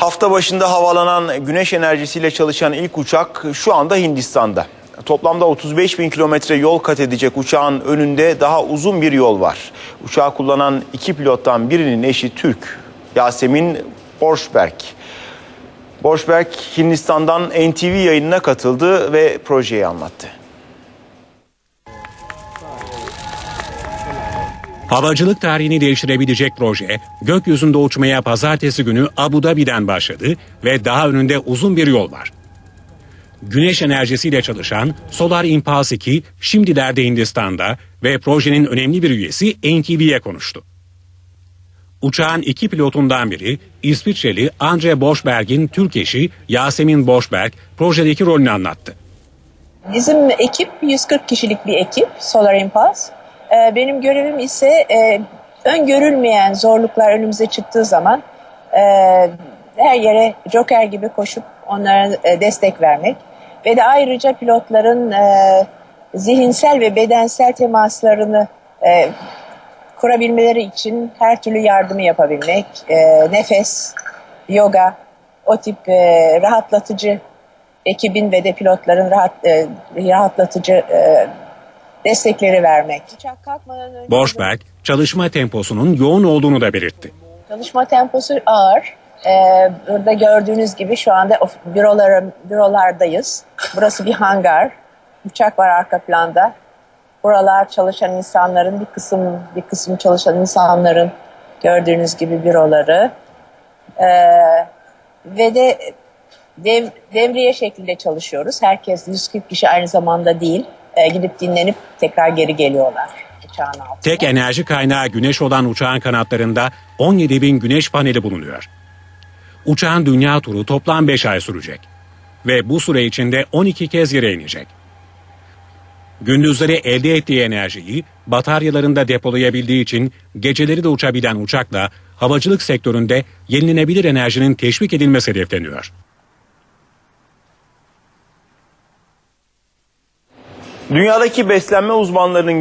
Hafta başında havalanan güneş enerjisiyle çalışan ilk uçak şu anda Hindistan'da. Toplamda 35 bin kilometre yol kat edecek uçağın önünde daha uzun bir yol var. Uçağı kullanan iki pilottan birinin eşi Türk, Yasemin Borşberg. Borşberg Hindistan'dan NTV yayınına katıldı ve projeyi anlattı. Havacılık tarihini değiştirebilecek proje, gökyüzünde uçmaya pazartesi günü Abu Dhabi'den başladı ve daha önünde uzun bir yol var. Güneş enerjisiyle çalışan Solar Impulse 2 şimdilerde Hindistan'da ve projenin önemli bir üyesi NTV'ye konuştu. Uçağın iki pilotundan biri İsviçreli Andre Borschberg'in Türk eşi Yasemin Borschberg projedeki rolünü anlattı. Bizim ekip 140 kişilik bir ekip Solar Impulse. Ee, Benim görevim ise e, öngörülmeyen zorluklar önümüze çıktığı zaman e, her yere joker gibi koşup onlara e, destek vermek ve de ayrıca pilotların e, zihinsel ve bedensel temaslarını kurabilmeleri için her türlü yardımı yapabilmek, nefes, yoga, o tip rahatlatıcı ekibin ve de pilotların rahat, rahatlatıcı destekleri vermek. Uçak kalkmadan önce Borschberg çalışma temposunun yoğun olduğunu da belirtti. Çalışma temposu ağır. E, burada gördüğünüz gibi şu anda of- bürolarım, bürolardayız. Burası bir hangar. Uçak var arka planda. Buralar çalışan insanların bir kısım bir kısmı çalışan insanların gördüğünüz gibi büroları. E, ve de dev, devriye şeklinde çalışıyoruz. Herkes 140 kişi aynı zamanda değil. E, gidip dinlenip tekrar geri geliyorlar. Tek enerji kaynağı güneş olan uçağın kanatlarında 17 bin güneş paneli bulunuyor. Uçağın dünya turu toplam 5 ay sürecek. Ve bu süre içinde 12 kez yere inecek. Gündüzleri elde ettiği enerjiyi bataryalarında depolayabildiği için geceleri de uçabilen uçakla havacılık sektöründe yenilenebilir enerjinin teşvik edilmesi hedefleniyor. Dünyadaki beslenme uzmanlarının